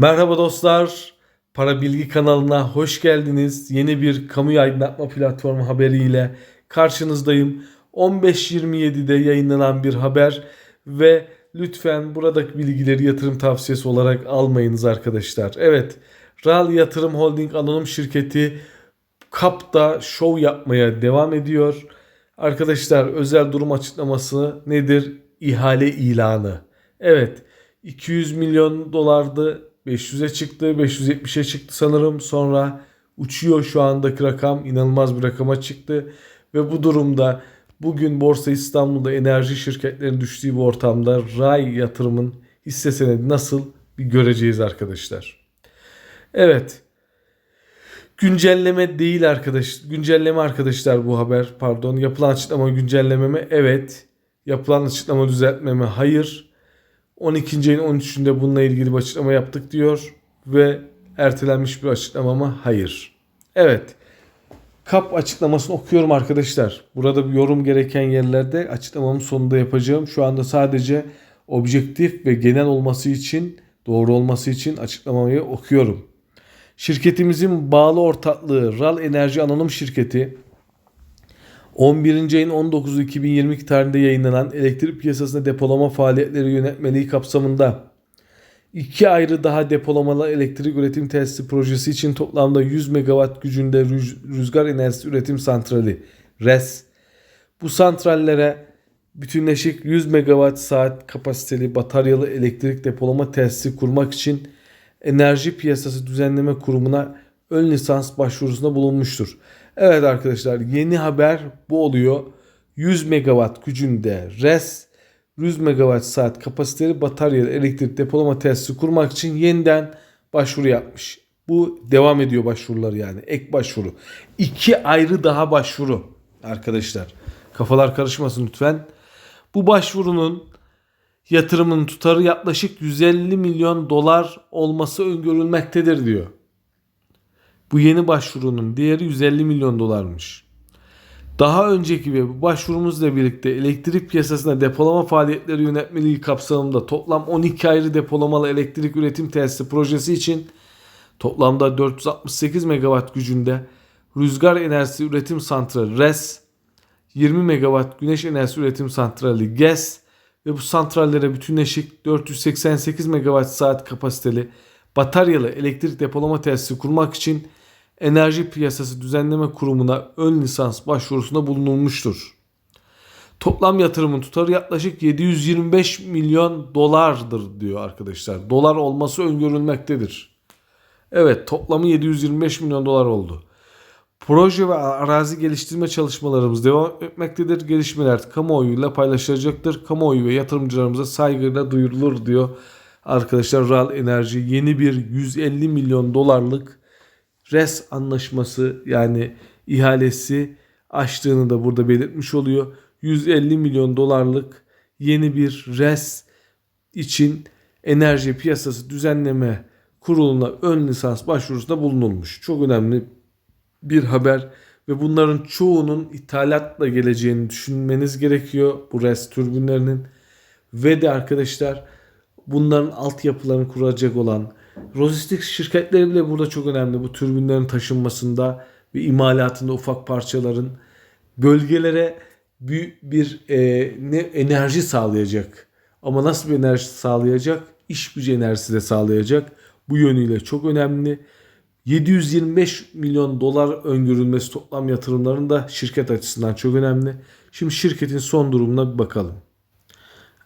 Merhaba dostlar. Para Bilgi kanalına hoş geldiniz. Yeni bir kamu aydınlatma platformu haberiyle karşınızdayım. 15.27'de yayınlanan bir haber ve lütfen buradaki bilgileri yatırım tavsiyesi olarak almayınız arkadaşlar. Evet, RAL Yatırım Holding Anonim Şirketi KAP'ta şov yapmaya devam ediyor. Arkadaşlar özel durum açıklaması nedir? İhale ilanı. Evet 200 milyon dolardı 500'e çıktı 570'e çıktı sanırım sonra uçuyor şu andaki rakam inanılmaz bir rakama çıktı ve bu durumda bugün Borsa İstanbul'da enerji şirketlerinin düştüğü bu ortamda Ray yatırımın hisse senedi nasıl bir göreceğiz arkadaşlar. Evet Güncelleme değil arkadaş. Güncelleme arkadaşlar bu haber. Pardon. Yapılan açıklama güncelleme mi? Evet. Yapılan açıklama düzeltme mi? Hayır. 12. ayın 13'ünde bununla ilgili bir açıklama yaptık diyor. Ve ertelenmiş bir açıklama mı? Hayır. Evet. KAP açıklamasını okuyorum arkadaşlar. Burada bir yorum gereken yerlerde açıklamamın sonunda yapacağım. Şu anda sadece objektif ve genel olması için, doğru olması için açıklamayı okuyorum. Şirketimizin bağlı ortaklığı RAL Enerji Anonim Şirketi 11. ayın 19'u 2022 tarihinde yayınlanan elektrik piyasasında depolama faaliyetleri yönetmeliği kapsamında iki ayrı daha depolamalı elektrik üretim tesisi projesi için toplamda 100 megawatt gücünde rüz- rüzgar enerjisi üretim santrali RES bu santrallere bütünleşik 100 megawatt saat kapasiteli bataryalı elektrik depolama tesisi kurmak için Enerji Piyasası Düzenleme Kurumu'na ön lisans başvurusunda bulunmuştur. Evet arkadaşlar yeni haber bu oluyor. 100 megawatt gücünde RES 100 megawatt saat kapasiteli bataryalı elektrik depolama tesisi kurmak için yeniden başvuru yapmış. Bu devam ediyor başvurular yani ek başvuru. İki ayrı daha başvuru arkadaşlar. Kafalar karışmasın lütfen. Bu başvurunun yatırımın tutarı yaklaşık 150 milyon dolar olması öngörülmektedir diyor. Bu yeni başvurunun değeri 150 milyon dolarmış. Daha önceki ve bu başvurumuzla birlikte elektrik piyasasında depolama faaliyetleri yönetmeliği kapsamında toplam 12 ayrı depolamalı elektrik üretim tesisi projesi için toplamda 468 megawatt gücünde rüzgar enerjisi üretim santrali RES, 20 megawatt güneş enerjisi üretim santrali GES ve bu santrallere bütünleşik 488 megawatt saat kapasiteli bataryalı elektrik depolama tesisi kurmak için Enerji Piyasası Düzenleme Kurumu'na ön lisans başvurusunda bulunulmuştur. Toplam yatırımın tutarı yaklaşık 725 milyon dolardır diyor arkadaşlar. Dolar olması öngörülmektedir. Evet toplamı 725 milyon dolar oldu. Proje ve arazi geliştirme çalışmalarımız devam etmektedir. Gelişmeler kamuoyuyla paylaşılacaktır. Kamuoyu ve yatırımcılarımıza saygıyla duyurulur diyor. Arkadaşlar RAL Enerji yeni bir 150 milyon dolarlık RES anlaşması yani ihalesi açtığını da burada belirtmiş oluyor. 150 milyon dolarlık yeni bir RES için enerji piyasası düzenleme kuruluna ön lisans başvurusunda bulunulmuş. Çok önemli bir haber ve bunların çoğunun ithalatla geleceğini düşünmeniz gerekiyor bu RES türbinlerinin ve de arkadaşlar bunların altyapılarını kuracak olan lojistik şirketleri bile burada çok önemli bu türbinlerin taşınmasında ve imalatında ufak parçaların bölgelere büyük bir e, ne enerji sağlayacak. Ama nasıl bir enerji sağlayacak? İş gücü enerjisi de sağlayacak. Bu yönüyle çok önemli. 725 milyon dolar öngörülmesi toplam yatırımların da şirket açısından çok önemli. Şimdi şirketin son durumuna bir bakalım.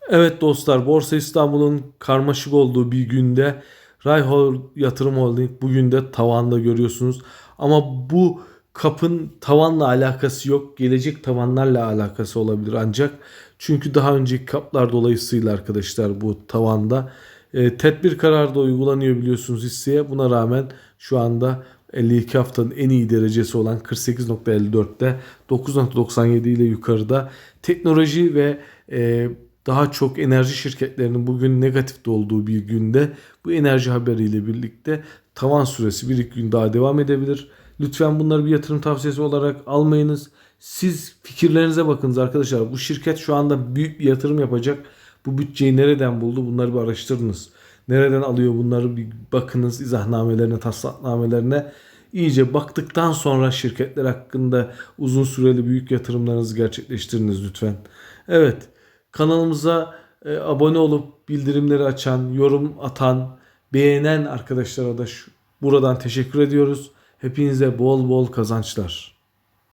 Evet dostlar Borsa İstanbul'un karmaşık olduğu bir günde Rayhol Yatırım Holding bugün de tavanda görüyorsunuz. Ama bu kapın tavanla alakası yok. Gelecek tavanlarla alakası olabilir ancak. Çünkü daha önceki kaplar dolayısıyla arkadaşlar bu tavanda e, tedbir kararı da uygulanıyor biliyorsunuz hisseye. Buna rağmen şu anda 52 haftanın en iyi derecesi olan 48.54'te 9.97 ile yukarıda teknoloji ve e, daha çok enerji şirketlerinin bugün negatifte olduğu bir günde bu enerji haberiyle birlikte tavan süresi bir iki gün daha devam edebilir. Lütfen bunları bir yatırım tavsiyesi olarak almayınız. Siz fikirlerinize bakınız arkadaşlar. Bu şirket şu anda büyük bir yatırım yapacak. Bu bütçeyi nereden buldu? Bunları bir araştırınız. Nereden alıyor bunları bir bakınız izahnamenelerine, taslaknamelerine. İyice baktıktan sonra şirketler hakkında uzun süreli büyük yatırımlarınızı gerçekleştiriniz lütfen. Evet kanalımıza e, abone olup bildirimleri açan, yorum atan, beğenen arkadaşlara da şu, buradan teşekkür ediyoruz. Hepinize bol bol kazançlar.